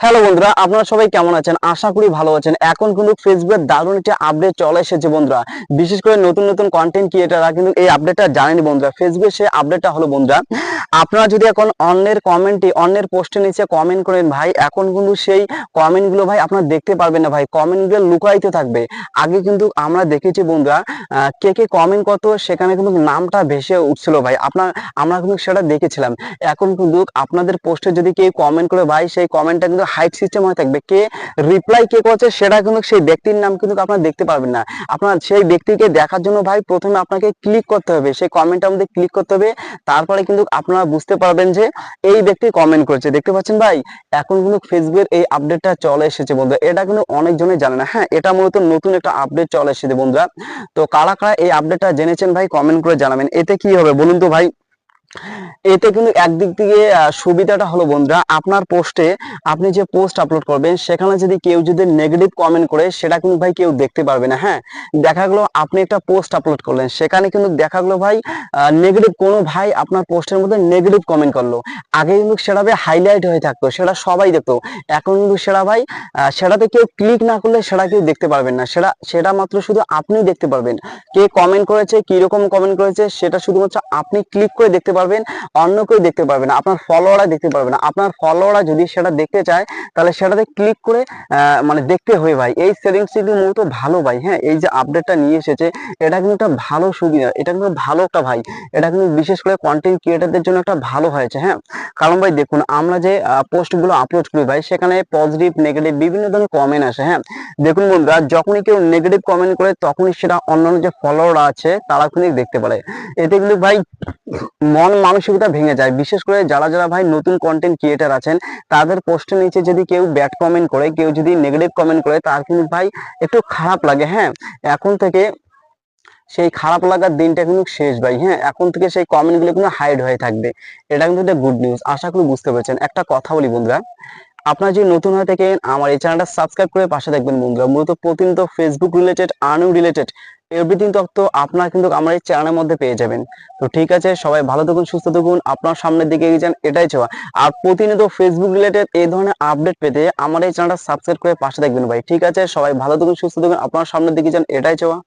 Hello বন্ধুরা, আপনারা সবাই কেমন আছেন? আশা করি ভালো আছেন। এখন কিন্তু ফেসবুকের দারুণ একটি আপডেট চলে এসেছে বন্ধুরা। বিশেষ করে নতুন নতুন কন্টেন্ট ক্রিয়েটাররা কিন্তু এই আপডেটটা জানেনি বন্ধুরা। ফেসবুকে সেই আপডেটটা হলো বন্ধুরা, আপনারা যদি এখন অন্যের কমেন্টে অন্যের পোস্টের নিচে কমেন্ট করেন ভাই, এখন কিন্তু সেই কমেন্টগুলো ভাই আপনারা দেখতে পারবেন না ভাই। কমেন্টগুলো লুকাইতে থাকবে। আগে কিন্তু আমরা দেখেছি বন্ধুরা কে কে কমেন্ট করতো, সেখানে কিন্তু নামটা ভেসে উঠছিল ভাই। আপনার, আমরা কিন্তু সেটা দেখেছিলাম। এখন কিন্তু আপনাদের পোস্টে যদি কেউ কমেন্ট করে, ভাই, সেই কমেন্টটা কিন্তু হাইট সিস্টেম হয়ে থাকবে। কে রিপ্লাই কে করছে সেটা কিন্তু সেই ব্যক্তির নাম কিন্তু আপনারা দেখতে পারবেন না। আপনার সেই ব্যক্তিকে দেখার জন্য ভাই প্রথমে আপনাকে ক্লিক করতে হবে। সেই কমেন্টটার মধ্যে ক্লিক করতে হবে। তারপরে কিন্তু আপনারা বুঝতে পারবেন যে এই ব্যক্তি কমেন্ট করেছে। দেখতে পাচ্ছেন ভাই? এখন কিন্তু ফেসবুকের এই আপডেটটা চলে এসেছে বন্ধুরা। এটা কিন্তু অনেকজনে জানে না। হ্যাঁ এটা মূলত নতুন একটা আপডেট চলে এসেছে বন্ধুরা। তো কারা কারা এই আপডেটটা জেনেছেন ভাই? কমেন্ট করে জানাবেন। এতে কি হবে বলুন তো ভাই? এতে কিন্তু একদিক থেকে সুবিধাটা হলো বন্ধুরা, আপনার পোস্টে আপনি যে পোস্ট আপলোড করবেন, সেখানে যদি কেউ যদি নেগেটিভ কমেন্ট করে, সেটা কিন্তু ভাই কেউ দেখতে পারবে না হ্যাঁ? দেখা গেলো আপনি একটা পোস্ট আপলোড করলেন, সেখানে কিন্তু দেখা গেলো ভাই নেগেটিভ কোনো ভাই আপনার পোস্টের মধ্যে নেগেটিভ কমেন্ট করল। আগে কিন্তু সেটা ভাই হাইলাইট হয়ে থাকতো, সেটা সবাই দেখতো। এখন কিন্তু সেটা ভাই সেটাতে কেউ ক্লিক না করলে সেটা কেউ দেখতে পারবেন না। সেটা সেটা মাত্র শুধু আপনি দেখতে পারবেন। কে কমেন্ট করেছে কি রকম কমেন্ট করেছে, সেটা শুধুমাত্র আপনি ক্লিক করে দেখতে পারবেন, অন্য কেউ দেখতে পারবে না, আপনার ফলোয়াররা দেখতে পারবে না। আপনার ফলোয়াররা যদি সেটা দেখতে চায়, তাহলে সেটাতে ক্লিক করে মানে দেখতে হয় ভাই। এই সেটিংস কিন্তু মূলত ভালো ভাই হ্যাঁ? এই যে আপডেটটা নিয়ে এসেছে, এটা কিন্তু একটা ভালো সুবিধা, এটা কিন্তু ভালো একটা ভাই। এটা কিন্তু বিশেষ করে কন্টেন্ট ক্রিয়েটারদের জন্য একটা ভালো হয়েছে হ্যাঁ? কারণ ভাই দেখুন, আমরা যে পোস্টগুলো আপলোড করি ভাই, সেখানে পজিটিভ নেগেটিভ বিভিন্ন ধরনের কমেন্ট আসে হ্যাঁ? দেখুন বন্ধুরা, যখনই কেউ নেগেটিভ কমেন্ট করে, তখনই সেটা অন্যান্য যে ফলোয়ার আছে তারা কিন্তু দেখতে পারে। এতে কিন্তু ভাই মন মানসিকতা ভেঙে যায়। বিশেষ করে যারা যারা ভাই নতুন কন্টেন্ট ক্রিয়েটার আছেন, তাদের পোস্টের নিচে যদি কেউ ব্যাড কমেন্ট করে, কেউ যদি নেগেটিভ কমেন্ট করে, তার কিন্তু ভাই একটু খারাপ লাগে হ্যাঁ? এখন থেকে সেই খারাপ লাগার দিনটা কিন্তু শেষ ভাই হ্যাঁ? এখন থেকে সেই কমেন্টগুলো কিন্তু হাইড হয়ে থাকবে। এটা কিন্তু একটা গুড নিউজ আশা করি বুঝতে পেরেছেন। একটা কথা বলি বন্ধুরা, আপনার যদি নতুন হয়ে থাকেন, আমার এই চ্যানেলটা সাবস্ক্রাইব করে পাশে দেখবেন বন্ধুরা। মূলত প্রতিনিয়ত Facebook related earning related everything তথ্য আপনারা কিন্তু আমার এই চ্যানেলের মধ্যে পেয়ে যাবেন। তো ঠিক আছে, সবাই ভালো থাকুন, সুস্থ থাকুন, আপনার সামনের দিকে এগিয়ে যান, এটাই চাওয়া। আর প্রতিনিয়ত ফেসবুক রিলেটেড এই ধরনের আপডেট পেতে আমার এই চ্যানেলটা সাবস্ক্রাইব করে পাশে থাকবেন ভাই। ঠিক আছে, সবাই ভালো থাকুন, সুস্থ থাকুন, আপনার সামনের দিকে যান, এটাই চাওয়া।